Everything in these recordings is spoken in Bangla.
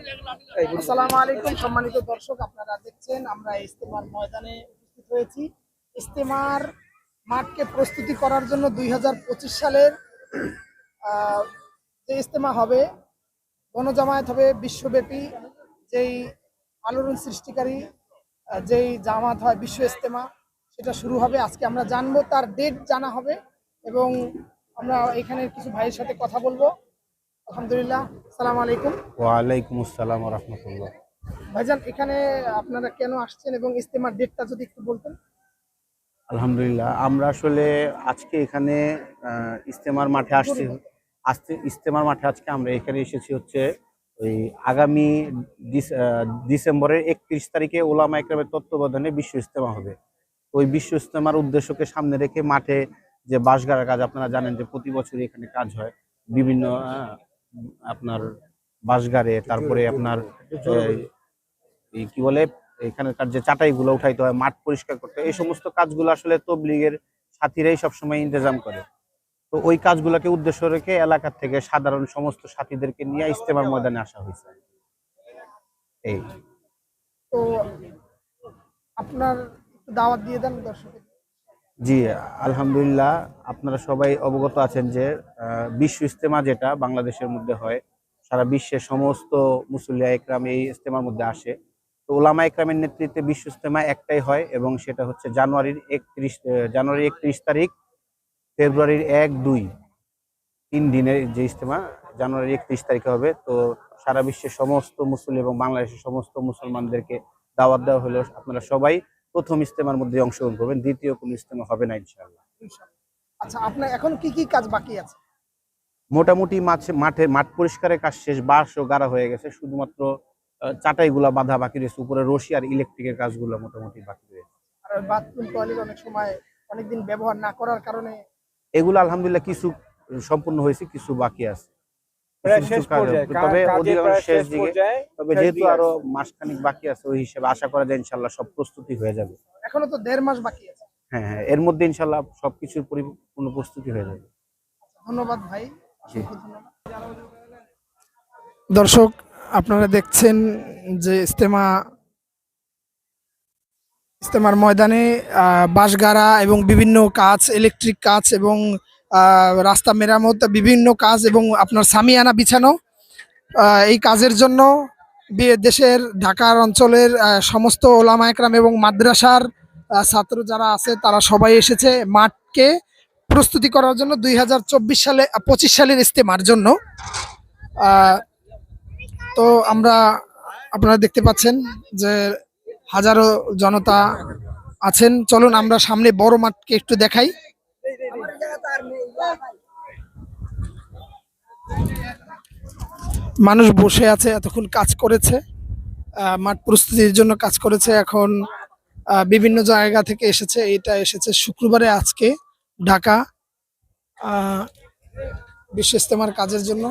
আসসালামু আলাইকুম সম্মানিত দর্শক, আপনারা দেখছেন, আমরা ইস্তেমার ময়দানে উপস্থিত হয়েছি। ইস্তেমার মাঠকে প্রস্তুতি করার জন্য দুই হাজার পঁচিশ সালের যে ইস্তেমা হবে, গণজামায়াত হবে বিশ্বব্যাপী, যেই আলোড়ন সৃষ্টিকারী যেই জামাত হয় বিশ্ব ইস্তেমা, সেটা শুরু হবে। আজকে আমরা জানব তার ডেট জানা হবে এবং আমরা এখানে কিছু ভাইয়ের সাথে কথা বলব। আলহামদুলিল্লাহ সালাম আলাইকুম। ওয়ালাইকুম আসসালাম রহমতুল্লাহ। ভাইজান এখানে আপনারা কেন আসছেন এবং ইস্তেমার ডেটটা যদি একটু বলতেন? আলহামদুলিল্লাহ আমরা আসলে আজকে এখানে ইস্তেমার মাঠে আসছি। আসতে ইস্তেমার মাঠে আজকে আমরা এখানে এসেছি হচ্ছে ওই আগামী ডিস- ডিসেম্বরের একত্রিশ তারিখে ওলামা একরামের তত্ত্বাবধানে বিশ্ব ইস্তেমা হবে। ওই বিশ্ব ইস্তেমার উদ্দেশ্যকে সামনে রেখে মাঠে যে বাঁশগাড়ার কাজ আপনারা জানেন যে প্রতি বছরই এখানে কাজ হয়। বিভিন্ন আপনার বাঁশগাড়ে, তারপরে আপনার কি বলে, এখানকার যে চাটাইগুলো উঠাইতে হয়, মাঠ পরিষ্কার করতে এই সমস্ত কাজগুলো আসলে তবলিগের সাথীরাই সবসময় ইন্তজাম করে। তো ওই কাজগুলোকে উদ্দেশ্য রেখে এলাকা থেকে সাধারণ সমস্ত সাথীদেরকে নিয়ে ইস্তেমার ময়দানে আসা হয়েছে। এই। তো আপনার দাওয়াত দিয়ে দেন দর্শকের জি, আলহামদুলিল্লাহ, আপনারা সবাই অবগত আছেন যে বিশ্ব ইস্তেমা যেটা বাংলাদেশের মধ্যে হয়, সারা বিশ্বের সমস্ত মুসল্লিয়া একরাম এই ইস্তেমার মধ্যে আসে। তো ওলামা একরামের নেতৃত্বে বিশ্ব ইস্তেমা একটাই হয় এবং সেটা হচ্ছে জানুয়ারির একত্রিশ জানুয়ারি একত্রিশ তারিখ, ফেব্রুয়ারির এক, দুই, তিন দিনের যে ইস্তেমা জানুয়ারি একত্রিশ তারিখে হবে। তো সারা বিশ্বের সমস্ত মুসলিম এবং বাংলাদেশের সমস্ত মুসলমানদেরকে দাওয়াত দেওয়া হলো। আপনারা সবাই প্রথম ইস্তেমার মধ্যে অংশগ্রহণ করবেন দ্বিতীয় কোনো ইস্তেমা হবে না ইনশাআল্লাহ। আচ্ছা আপনার এখন কি কি কাজ বাকি আছে? মোটামুটি মাঠে মাঠে মাঠ পরিষ্কারের কাজ শেষ বাঁশ ও গাড়া হয়ে গেছে শুধুমাত্র আহ, চাটাইগুলা বাঁধা বাকি রয়েছে উপরে রশি আর ইলেকট্রিকের কাজগুলো মোটামুটি বাকি রয়েছে। আর বাথরুম টয়লেট অনেক সময় অনেকদিন ব্যবহার না করার কারণে এগুলো আলহামদুলিল্লাহ কিছু সম্পূর্ণ হয়েছে কিছু বাকি আছে। তবে অধিকাংশ শেষ শেষ দিকে তবে যেহেতু আরও মাসখানিক বাকি আছে ওই হিসেবে আশা করা যায় ইনশাল্লাহ সব প্রস্তুতি হয়ে যাবে। এখনও তো দেড় মাস বাকি আছে। হ্যাঁ হ্যাঁ এর মধ্যে ইনশাল্লাহ সবকিছুর পরিপূর্ণ প্রস্তুতি হয়ে যাবে। ধন্যবাদ ভাই। জি। অসংখ্য ধন্যবাদ। দর্শক আপনারা দেখছেন যে ইস্তেমা ইস্তেমার ময়দানে আহ, বাঁশগাড়া এবং বিভিন্ন কাজ ইলেকট্রিক কাজ এবং রাস্তা মেরামত, বিভিন্ন কাজ এবং আপনার সামিয়ানা বিছানো। এই কাজের জন্য দেশের, ঢাকার অঞ্চলের সমস্ত ওলামা একরাম এবং মাদ্রাসার ছাত্র যারা আছে, তারা সবাই এসেছে মাঠকে প্রস্তুতি করার জন্য দুই হাজার চব্বিশ সালে পঁচিশ সালের ইস্তেমার জন্য। তো আমরা আপনারা দেখতে পাচ্ছেন যে হাজারো জনতা আছেন। চলুন আমরা সামনে বড় মাঠকে একটু দেখাই। মানুষ বসে আছে, এতক্ষণ কাজ করেছে মাঠ প্রস্তুতির জন্য কাজ করেছে, এখন বিভিন্ন জায়গা থেকে এসেছে এটা এসেছে শুক্রবারে আজকে ঢাকা বিশ্ব ইস্তেমার কাজের জন্য।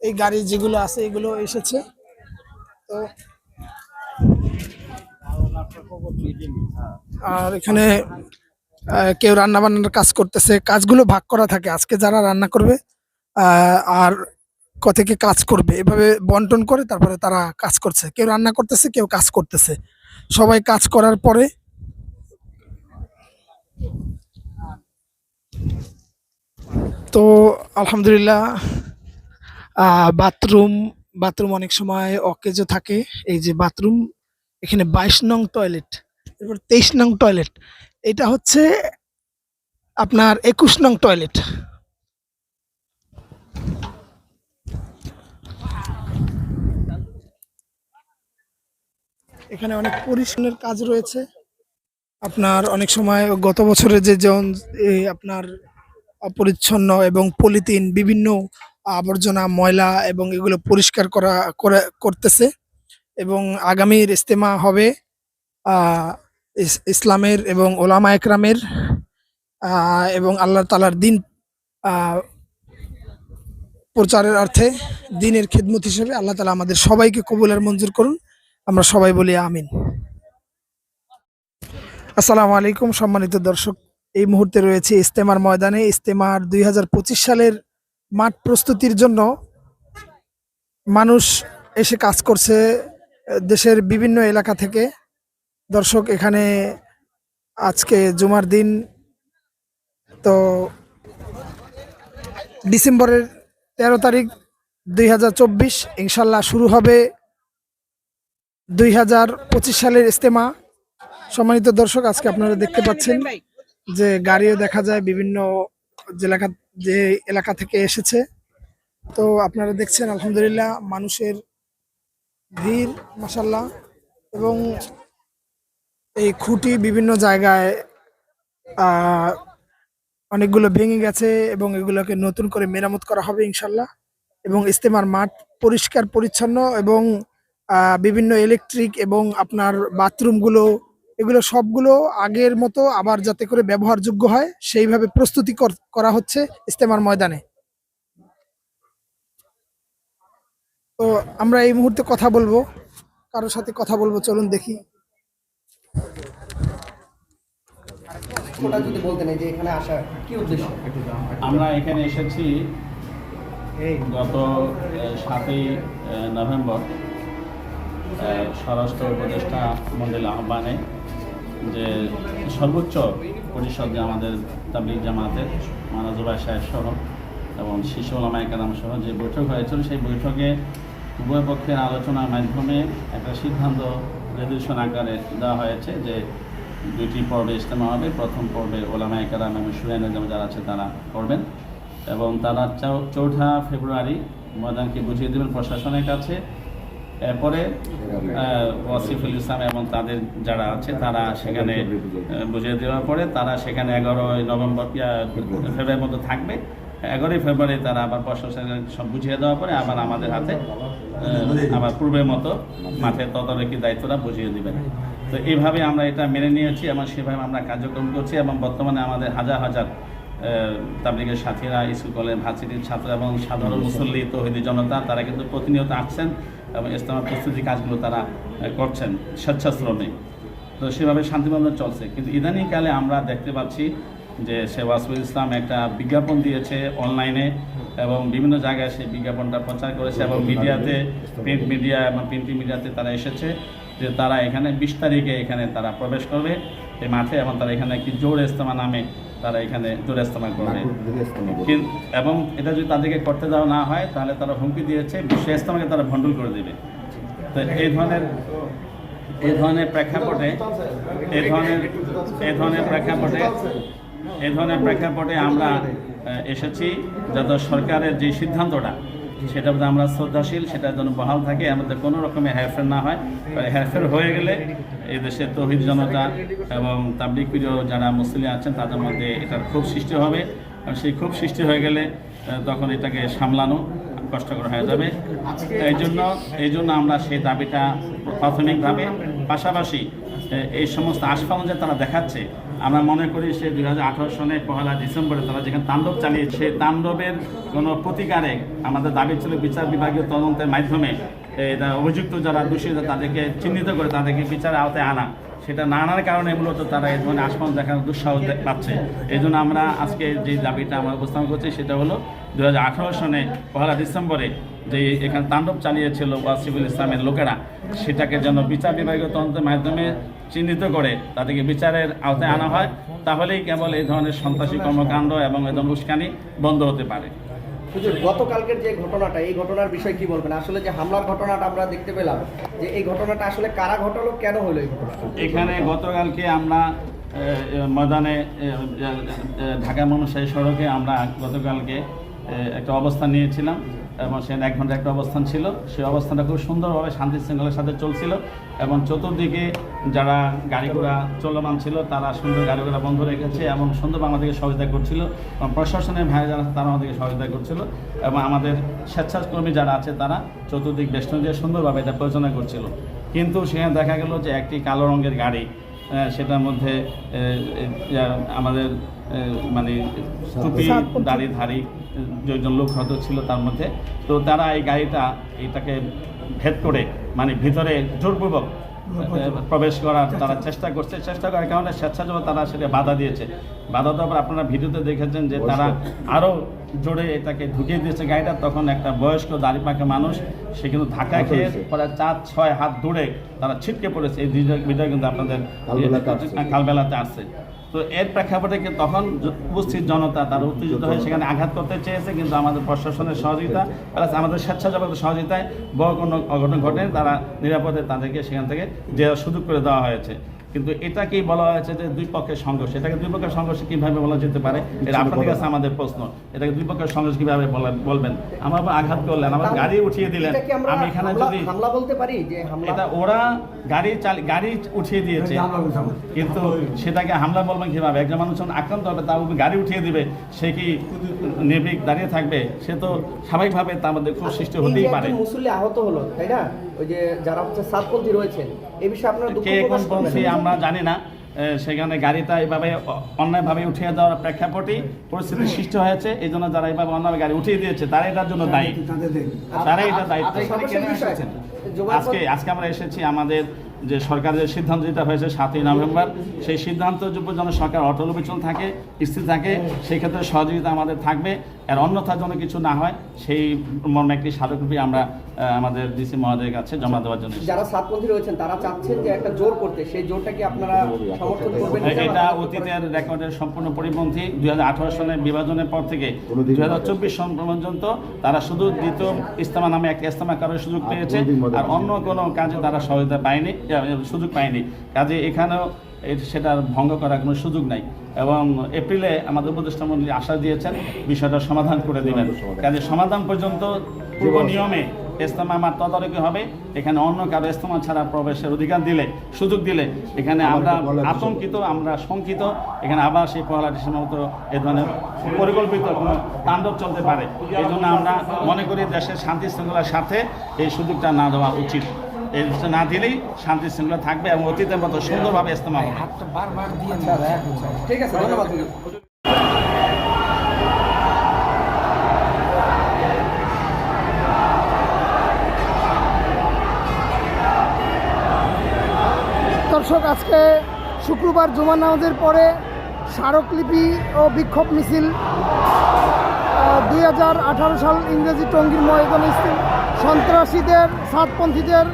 এই গাড়ি যেগুলো আছে, এগুলো এসেছে। তো, আর এখানে কেউ রান্না বান্নার কাজ করতেছে, কাজগুলো ভাগ করা থাকে, আজকে যারা রান্না করবে আর থেকে কাজ করবে, এভাবে বন্টন করে তারপরে তারা কাজ করছে। কেউ রান্না করতেছে, কেউ কাজ করতেছে। সবাই কাজ করার পরে তো আলহামদুলিল্লাহ বাথরুম বাথরুম অনেক সময় অকেজো থাকে। এই যে বাথরুম, এখানে বাইশ নং টয়লেট, এরপর তেইশ নং টয়লেট। এটা হচ্ছে আপনার একুশ নং টয়লেট। এখানে অনেক পরিষ্কারের কাজ রয়েছে। আপনার অনেক সময় গত বছরের যে যেমন আপনার অপরিচ্ছন্ন এবং পলিথিন, বিভিন্ন আবর্জনা, ময়লা এবং এগুলো পরিষ্কার করা করে করতেছে এবং আগামীর ইস্তেমা হবে ইসলামের এবং ওলামা একরামের এবং আল্লাহ তালার দিন প্রচারের অর্থে দিনের খেদমত হিসেবে আল্লাহ তালা আমাদের সবাইকে কবুলের মঞ্জুর করুন। আমরা সবাই বলি আমিন। আসসালামু আলাইকুম সম্মানিত দর্শক, এই মুহূর্তে রয়েছে ইস্তেমার ময়দানে। ইস্তেমার দুই হাজার পঁচিশ সালের মাঠ প্রস্তুতির জন্য মানুষ এসে কাজ করছে দেশের বিভিন্ন এলাকা থেকে। দর্শক, এখানে আজকে জুমার দিন। তো ডিসেম্বরের তেরো তারিখ দুই হাজার চব্বিশ, ইনশাল্লাহ শুরু হবে দুই হাজার পঁচিশ সালের ইস্তেমা। সম্মানিত দর্শক, আজকে আপনারা দেখতে পাচ্ছেন যে গাড়িও দেখা যায় বিভিন্ন জেলাকা যে এলাকা থেকে এসেছে। তো আপনারা দেখছেন, আলহামদুলিল্লাহ, মানুষের ভিড় মাসাল্লাহ এবং এই খুঁটি বিভিন্ন জায়গায় অনেকগুলো ভেঙে গেছে এবং এগুলোকে নতুন করে মেরামত করা হবে ইনশাল্লাহ। এবং ইস্তেমার মাঠ পরিষ্কার, পরিচ্ছন্ন এবং বিভিন্ন ইলেকট্রিক এবং আপনার বাথরুমগুলো, এগুলো সবগুলো আগের মতো আবার যাতে করে ব্যবহারযোগ্য হয়, সেইভাবে প্রস্তুতি কর- হচ্ছে ইস্তেমার ময়দানে। তো আমরা এই মুহূর্তে কথা বলব কারোর সাথে কথা বলব, চলুন দেখি। যদি বলতেন যে এখানে আসা কি উদ্দেশ্য? আমরা এখানে এসেছি গত সাতই নভেম্বর স্বরাষ্ট্র উপদেষ্টা মন্ডল আহ্বানে যে সর্বোচ্চ পরিষদ যে আমাদের তাবলিগ জামাতের মানাজুবাই সাহেব সহ এবং শিশু ওলামায় কালাম সহ যে বৈঠক হয়েছিল সেই বৈঠকে উভয় পক্ষের আলোচনার মাধ্যমে একটা সিদ্ধান্ত রেজলিউশন আকারে দেওয়া হয়েছে যে দুইটি পর্বে ইজতেমা হবে। প্রথম পর্বে ওলামায় কালাম এবং সুরাইন যারা আছে তারা করবেন এবং তারা চৌঠা ফেব্রুয়ারি ময়দানকে বুঝিয়ে দেবেন প্রশাসনের কাছে। এরপরে ওয়াসিফুল ইসলাম এবং তাদের যারা আছে তারা সেখানে বুঝিয়ে দেওয়ার পরে তারা সেখানে এগারোই নভেম্বর ফেব্রুয়ারির মধ্যে থাকবে। এগারোই ফেব্রুয়ারি তারা আবার প্রশাসনের সব বুঝিয়ে দেওয়ার পরে আবার আমাদের হাতে আবার পূর্বের মতো মাঠে তদারকি দায়িত্বটা বুঝিয়ে দিবেন। তো এইভাবে আমরা এটা মেনে নিয়েছি এবং সেভাবে আমরা কার্যক্রম করছি এবং বর্তমানে আমাদের হাজার হাজার তাবলিগের সাথীরা স্কুল কলেজ ভার্সিটির ছাত্র এবং সাধারণ মুসল্লি তহিদি জনতা তারা কিন্তু প্রতিনিয়ত আসছেন এবং ইসলামের প্রস্তুতি কাজগুলো তারা করছেন স্বেচ্ছাশ্রমে। তো সেভাবে শান্তিপূর্ণ চলছে। কিন্তু ইদানিংকালে আমরা দেখতে পাচ্ছি যে সে ওয়াসফুল ইসলাম একটা বিজ্ঞাপন দিয়েছে অনলাইনে এবং বিভিন্ন জায়গায় সেই বিজ্ঞাপনটা প্রচার করেছে এবং মিডিয়াতে প্রিন্ট মিডিয়া এবং প্রিন্টিং মিডিয়াতে তারা এসেছে যে তারা এখানে বিশ তারিখে এখানে তারা প্রবেশ করবে। এই মাঠে এবং তারা এখানে একটি জোর ইস্তেমা নামে তারা এখানে জোর ইস্তেমা করবে। এবং এটা যদি তাদেরকে করতে দেওয়া না হয় তাহলে তারা হুমকি দিয়েছে বিশ্ব ইস্তেমাকে তারা ভণ্ডুল করে দেবে। তো এই ধরনের এই ধরনের প্রেক্ষাপটে এই ধরনের এই ধরনের প্রেক্ষাপটে এই ধরনের প্রেক্ষাপটে আমরা এসেছি যাতে সরকারের যে সিদ্ধান্তটা, সেটা আমরা শ্রদ্ধাশীল, সেটা যেন বহাল থাকে আমাদের কোনো রকমের হেরফের না হয়। হেরফের হয়ে গেলে এই দেশের তহিদ জনতা এবং তাবলিক প্রিয় যারা মুসলিম আছেন, তাদের মধ্যে এটার খুব সৃষ্টি হবে। আর সেই খুব সৃষ্টি হয়ে গেলে তখন এটাকে সামলানো কষ্টকর হয়ে যাবে। এই জন্য এই জন্য আমরা সেই দাবিটা প্রাথমিকভাবে, পাশাপাশি এ- এই সমস্ত আস্ফালন যে তারা দেখাচ্ছে, আমরা মনে করি সে দুই সনে পহেলা ডিসেম্বরে তারা যেখানে তাণ্ডব চালিয়ে, সেই তাণ্ডবের কোনো প্রতিকারে আমাদের দাবি ছিল বিচার বিভাগীয় তদন্তের মাধ্যমে অভিযুক্ত যারা দোষী, তাদেরকে চিহ্নিত করে তাদেরকে বিচারের আওতায় আনা। সেটা নানার কারণে মূলত তারা এই ধরনের আসমান দেখার দুঃসাহস পাচ্ছে। এই জন্য আমরা আজকে যে দাবিটা আমরা উপস্থাপন করছি, সেটা হলো দু হাজার আঠারো সনে পহেলা ডিসেম্বরে যে এখানে তাণ্ডব চালিয়েছিল ওয়াসিফুল ইসলামের লোকেরা, সেটাকে যেন বিচার বিভাগীয় তদন্তের মাধ্যমে চিহ্নিত করে তাদেরকে বিচারের আওতায় আনা হয়, তাহলেই কেবল এই ধরনের সন্ত্রাসী কর্মকাণ্ড এবং এই ধরনের উস্কানি বন্ধ হতে পারে। হুজুর, গতকালকের যে ঘটনাটা, এই ঘটনার বিষয়ে কি বলবেন? আসলে যে হামলার ঘটনাটা আমরা দেখতে পেলাম, যে এই ঘটনাটা আসলে কারা ঘটালো, কেন হলো এই এখানে গতকালকে আমরা ময়দানে ঢাকা মানুষের সড়কে আমরা গতকালকে একটা অবস্থান নিয়েছিলাম। এবং সেখানে এক ঘণ্টা একটা অবস্থান ছিল। সেই অবস্থানটা খুব সুন্দরভাবে শান্তি শৃঙ্খলার সাথে চলছিল এবং চতুর্দিকে যারা গাড়ি ঘোড়া চলমান ছিল, তারা সুন্দর গাড়ি ঘোড়া বন্ধ রেখেছে এবং সুন্দরভাবে আমাদেরকে সহযোগিতা করছিল এবং প্রশাসনের ভাই যারা তারা আমাদেরকে সহযোগিতা করছিল এবং আমাদের স্বেচ্ছাকর্মী যারা আছে তারা চতুর্দিক বেষ্টন দিয়ে সুন্দরভাবে এটা পরিচালনা করছিল। কিন্তু সেখানে দেখা গেল যে একটি কালো রঙের গাড়ি সেটার মধ্যে আমাদের মানে টুপি দাড়িধারী যেজন লোক হয়তো ছিল তার মধ্যে। তো তারা এই গাড়িটা এটাকে ভেদ করে মানে ভিতরে জোরপূর্বক প্রবেশ করার তারা চেষ্টা করছে চেষ্টা করার কারণে স্বেচ্ছাসেবক তারা সেটা বাধা দিয়েছে। বাধা দেওয়ার পর আপনারা ভিডিওতে দেখেছেন যে তারা আরও জোরে এটাকে ঢুকিয়ে দিয়েছে গাড়িটা। তখন একটা বয়স্ক দাঁড়িয়ে পাকা মানুষ সে কিন্তু ধাক্কা খেয়ে পরে চার ছয় হাত দূরে তারা ছিটকে পড়েছে। এই ভিডিও কিন্তু আপনাদের কালবেলাতে আসছে। তো এর প্রেক্ষাপটে কিন্তু তখন উপস্থিত জনতা তারা উত্তেজিত হয়ে সেখানে আঘাত করতে চেয়েছে কিন্তু আমাদের প্রশাসনের সহযোগিতা প্লাস আমাদের স্বেচ্ছাসেবকের সহযোগিতায় বড় কোনো অঘটন ঘটে তারা নিরাপদে তাদেরকে সেখান থেকে যে সুযোগ করে দেওয়া হয়েছে। কিন্তু এটাকেই বলা হয়েছে যে দুই পক্ষের সংঘর্ষ। এটাকে দুই পক্ষের সংঘর্ষ কীভাবে বলা যেতে পারে? এটা আপনাদের কাছে আমাদের প্রশ্ন। এটাকে দুই পক্ষের সংঘর্ষ কীভাবে বলবেন? আমার আঘাত করলেন আমার গাড়ি উঠিয়ে দিলেন। আমি এখানে যদি হামলা বলতে পারি যে হামলা এটা ওরা গাড়ি চাল গাড়ি উঠিয়ে দিয়েছে। কিন্তু সেটাকে হামলা বলবেন কীভাবে? একজন মানুষ যখন আক্রান্ত হবে তার উপর গাড়ি উঠিয়ে দিবে। সে কি নির্ভীক দাঁড়িয়ে থাকবে? সে তো স্বাভাবিকভাবে তার মধ্যে খুব সৃষ্টি হতেই পারে। একজন আহত হলো তাই না? ওই যে যারা হচ্ছে সাতপন্থী রয়েছেন এই বিষয়ে আপনারা দুঃখ প্রকাশ করবেন আমরা জানি না সেখানে গাড়িটা এইভাবে অ- অন্যায়ভাবে উঠিয়ে দেওয়ার প্রেক্ষাপটে পরিস্থিতি সৃষ্টি হয়েছে এই জন্য যারা এইভাবে অন্যভাবে গাড়ি উঠিয়ে দিয়েছে তারা এটার জন্য দায়ী। তারা এটা দায়িত্ব। বিষয়, জোবাইর আজকে আজকে আমরা এসেছি আমাদের যে সরকারের যে সিদ্ধান্ত যেটা হয়েছে সাতই নভেম্বর সেই সিদ্ধান্ত যুব যেন সরকার অটল বিচল থাকে স্থির থাকে সেই ক্ষেত্রে সহযোগিতা আমাদের থাকবে। আর অন্যথা জন্য কিছু না হয় সেই মর্মে একটি স্মারকলিপি আমরা আমাদের ডিসি মহোদয়ের কাছে জমা দেওয়ার জন্য যারা সাতপন্থী রয়েছেন তারা চাচ্ছেন যে একটা জোর করতে। সেই জোরটা কি আপনারা সমর্থন করবেন এটা অতীতের রেকর্ডের সম্পূর্ণ পরিপন্থী। দুই সালের বিভাজনের পর থেকে দুই হাজার চব্বিশ সন পর্যন্ত তারা শুধু দ্বিতীয় ইস্তেমা নামে একটা ইস্তেমা করার সুযোগ পেয়েছে। আর অন্য কোনো কাজে তারা সহায়তা পায়নি। সুযোগ পায়নি। কাজে এখানেও সেটার ভঙ্গ করার কোনো সুযোগ নাই। এবং এপ্রিলে আমাদের উপদেষ্টা মন্ত্রী আশা দিয়েছেন বিষয়টা সমাধান করে দেবেন। কাজে সমাধান পর্যন্ত পূর্ব নিয়মে ইস্তেমা আমার তদারকি হবে। এখানে অন্য কারও ইস্তমা ছাড়া প্রবেশের অধিকার দিলে সুযোগ দিলে এখানে আমরা আতঙ্কিত আমরা শঙ্কিত। এখানে আবার সেই পহেলা ডিসেম্বর মতো এ ধরনের পরিকল্পিত কোনো তাণ্ডব চলতে পারে। এই জন্য আমরা মনে করি দেশের শান্তি শৃঙ্খলার সাথে এই সুযোগটা না দেওয়া উচিত। এই না দিলেই শান্তি শৃঙ্খলা থাকবে এবং অতীতের মতো সুন্দরভাবে ইস্তেমা হবে। ঠিক আছে ধন্যবাদ। দর্শক আজকে শুক্রবার জুমা নামাজের পরে স্মারকলিপি ও বিক্ষোভ মিছিল দুই হাজার আঠারো সাল ইংরেজি টঙ্গীর ময়দানে স্থিত সন্ত্রাসীদের সাতপন্থীদের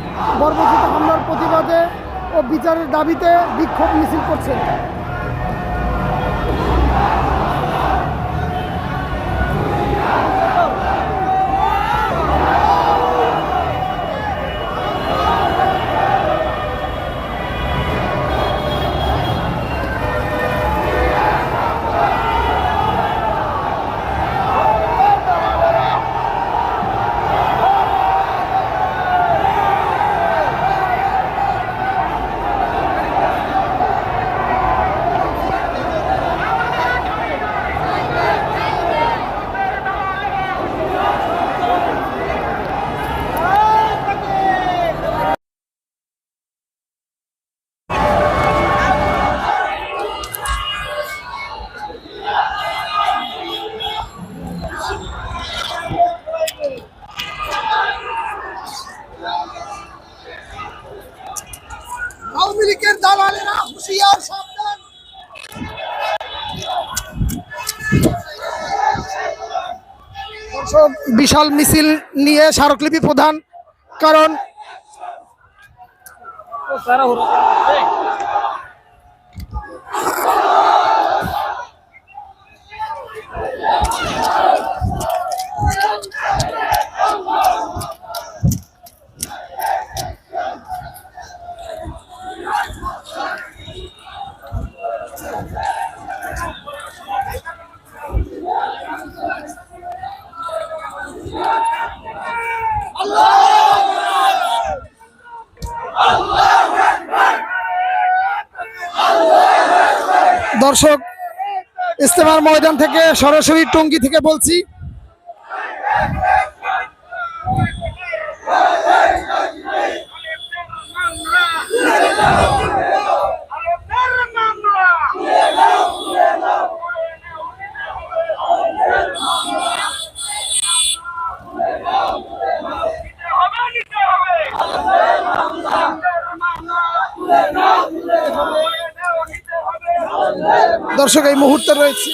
বর্বচিত হামলার প্রতিবাদে ও বিচারের দাবিতে বিক্ষোভ মিছিল করছে। বিশাল মিছিল নিয়ে স্মারকলিপি প্রধান কারণ দর্শক ইস্তেমার ময়দান থেকে সরাসরি টঙ্গী থেকে বলছি দর্শক এই মুহূর্তে রয়েছে।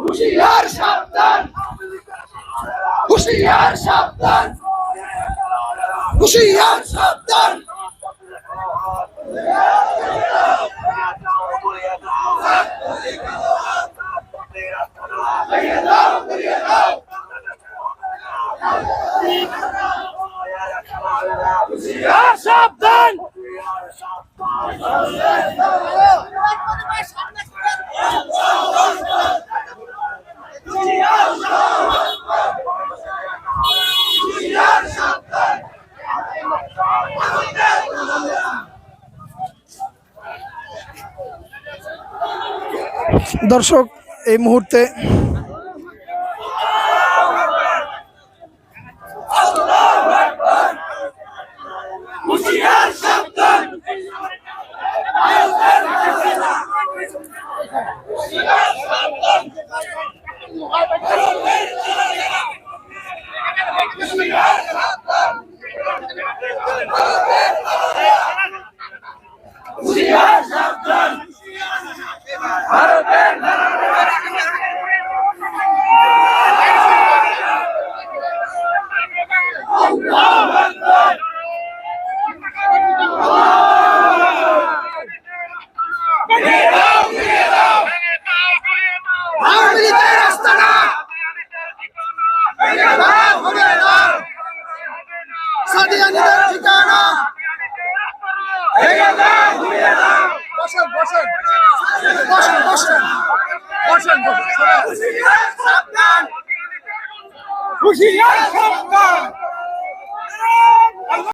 হুশিয়ার সাবধান। হুশিয়ার সাবধান। দর্শক এই মুহূর্তে